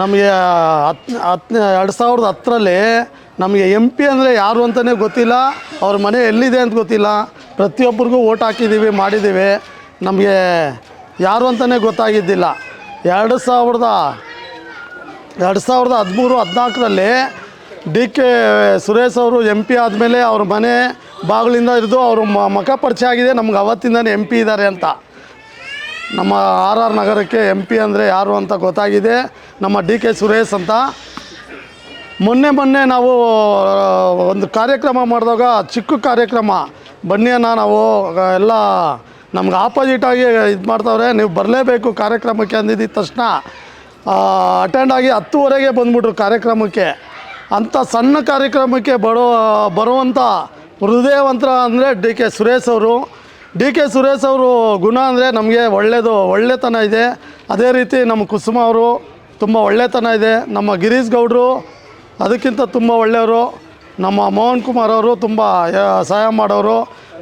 ನಮಗೆ ಹತ್ ಹತ್ತು ಎರಡು ಸಾವಿರದ ಹತ್ತರಲ್ಲಿ ನಮಗೆ ಎಂ ಪಿ ಅಂದರೆ ಯಾರು ಅಂತಲೇ ಗೊತ್ತಿಲ್ಲ. ಅವ್ರ ಮನೆ ಎಲ್ಲಿದೆ ಅಂತ ಗೊತ್ತಿಲ್ಲ. ಪ್ರತಿಯೊಬ್ಬರಿಗೂ ಓಟ್ ಹಾಕಿದ್ದೀವಿ, ಮಾಡಿದ್ದೀವಿ. ನಮಗೆ ಯಾರು ಅಂತಲೇ ಗೊತ್ತಾಗಿದ್ದಿಲ್ಲ. ಎರಡು ಸಾವಿರದ ಎರಡು ಸಾವಿರದ ಹದಿಮೂರು, ಹದಿನಾಲ್ಕರಲ್ಲಿ ಡಿ ಕೆ ಸುರೇಶ್ ಅವರು ಎಂ ಪಿ ಆದಮೇಲೆ ಅವ್ರ ಮನೆ ಬಾಗಿಲಿಂದ ಹಿಡಿದು ಅವರು ಮಖ ಪರಿಚಯ ಆಗಿದೆ. ನಮ್ಗೆ ಅವತ್ತಿಂದನೇ ಎಂ ಪಿ ಇದ್ದಾರೆ ಅಂತ. ನಮ್ಮ ಆರ್ ಆರ್ ನಗರಕ್ಕೆ ಎಂ ಪಿ ಅಂದರೆ ಯಾರು ಅಂತ ಗೊತ್ತಾಗಿದೆ. ನಮ್ಮ ಡಿ ಕೆ ಸುರೇಶ್ ಅಂತ. ಮೊನ್ನೆ ಮೊನ್ನೆ ನಾವು ಒಂದು ಕಾರ್ಯಕ್ರಮ ಮಾಡಿದಾಗ ಚಿಕ್ಕ ಕಾರ್ಯಕ್ರಮ. ಬನ್ನಿಯನ್ನು ನಾವು ಎಲ್ಲ ನಮ್ಗೆ ಆಪೋಸಿಟಾಗಿ ಇದು ಮಾಡ್ತವ್ರೆ. ನೀವು ಬರಲೇಬೇಕು ಕಾರ್ಯಕ್ರಮಕ್ಕೆ ಅಂದಿದ್ದ ತಕ್ಷಣ ಅಟೆಂಡ್ ಆಗಿ ಹತ್ತುವರೆಗೆ ಬಂದ್ಬಿಟ್ರು ಕಾರ್ಯಕ್ರಮಕ್ಕೆ. ಅಂಥ ಸಣ್ಣ ಕಾರ್ಯಕ್ರಮಕ್ಕೆ ಬರೋ ಬರುವಂಥ ಹೃದಯವಂತ ಅಂದರೆ ಡಿ ಕೆ ಸುರೇಶ್ ಅವರು. ಡಿ ಕೆ ಸುರೇಶ್ ಅವರು ಗುಣ ಅಂದರೆ ನಮಗೆ ಒಳ್ಳೆಯದು ಒಳ್ಳೆತನ ಇದೆ. ಅದೇ ರೀತಿ ನಮ್ಮ ಕುಸುಮ ಅವರು ತುಂಬ ಒಳ್ಳೆತನ ಇದೆ. ನಮ್ಮ ಗಿರೀಶ್ ಗೌಡರು ಅದಕ್ಕಿಂತ ತುಂಬ ಒಳ್ಳೆಯವರು. ನಮ್ಮ ಮೋಹನ್ ಕುಮಾರ್ ಅವರು ತುಂಬ ಸಹಾಯ ಮಾಡೋರು.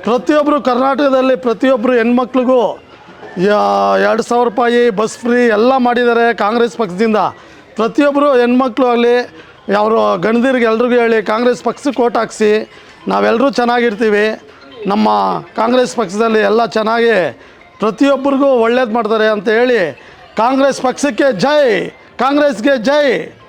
ಪ್ರತಿಯೊಬ್ಬರು ಕರ್ನಾಟಕದಲ್ಲಿ ಪ್ರತಿಯೊಬ್ಬರು ಹೆಣ್ಮಕ್ಳಿಗೂ ಎರಡು ಸಾವಿರ ರೂಪಾಯಿ ಬಸ್ ಫ್ರೀ ಎಲ್ಲ ಮಾಡಿದ್ದಾರೆ ಕಾಂಗ್ರೆಸ್ ಪಕ್ಷದಿಂದ. ಪ್ರತಿಯೊಬ್ಬರು ಹೆಣ್ಮಕ್ಳು ಆಗಲಿ ಅವರು ಗಣದಿರಿಗೆ ಎಲ್ರಿಗೂ ಹೇಳಿ ಕಾಂಗ್ರೆಸ್ ಪಕ್ಷಕ್ಕೆ ಓಟ್ ಹಾಕ್ಸಿ ನಾವೆಲ್ಲರೂ ಚೆನ್ನಾಗಿರ್ತೀವಿ. ನಮ್ಮ ಕಾಂಗ್ರೆಸ್ ಪಕ್ಷದಲ್ಲಿ ಎಲ್ಲ ಚೆನ್ನಾಗಿ ಪ್ರತಿಯೊಬ್ಬರಿಗೂ ಒಳ್ಳೇದು ಮಾಡ್ತಾರೆ ಅಂತ ಹೇಳಿ ಕಾಂಗ್ರೆಸ್ ಪಕ್ಷಕ್ಕೆ ಜೈ, ಕಾಂಗ್ರೆಸ್ಗೆ ಜೈ.